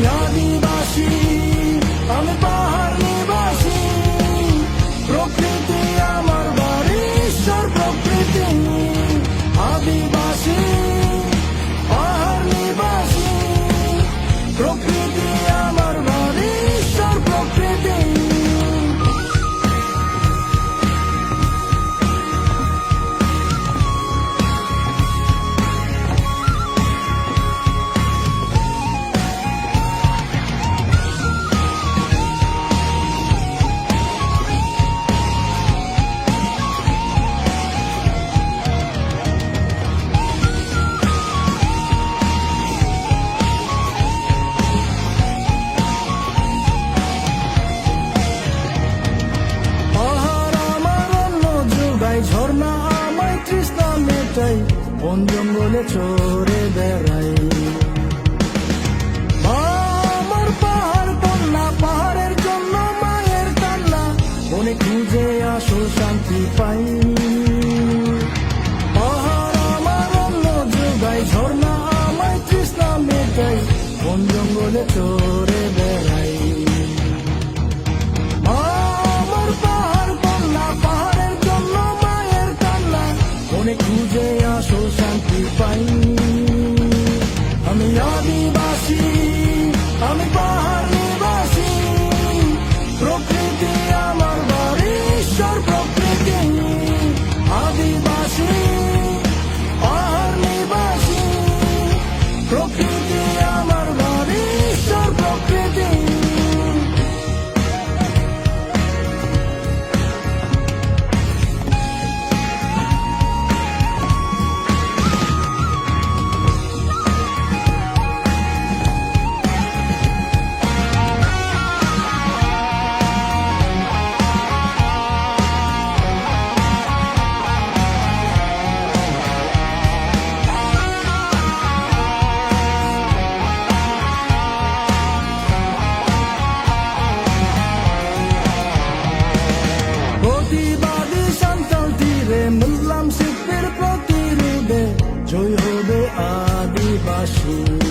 Yadi Bashi, Alibaba. চাই বন জঙ্গলে চড়ে বেড়াই। আমার পাহাড় কন্যা পাহাড়ের জন্য মায়ের কান্না মনে খুঁজে আসো, শান্তি পাই। Yeah. 心